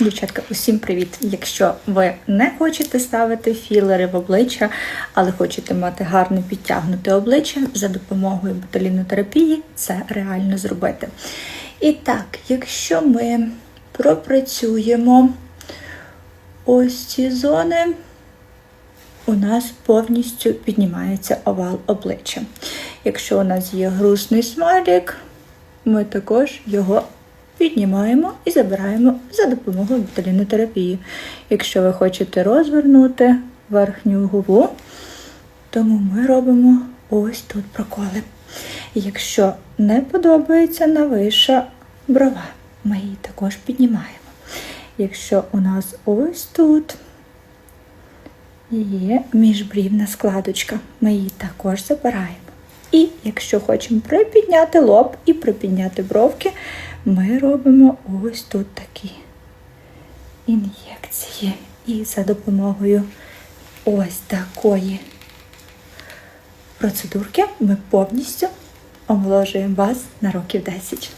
Дівчатка, усім привіт! Якщо ви не хочете ставити філери в обличчя, але хочете мати гарне підтягнуте обличчя за допомогою ботулінотерапії, це реально зробити. І так, якщо ми пропрацюємо ось ці зони, у нас повністю піднімається овал обличчя. Якщо у нас є грустний смайлик, ми також його піднімаємо і забираємо за допомогою ботулінотерапії. Якщо ви хочете розвернути верхню губу, тому ми робимо ось тут проколи. Якщо не подобається навиша брова, ми її також піднімаємо. Якщо у нас ось тут є міжбрівна складочка, ми її також забираємо. І якщо хочемо припідняти лоб і припідняти бровки, ми робимо ось тут такі ін'єкції. І за допомогою ось такої процедурки ми повністю омоложуємо вас на років 10.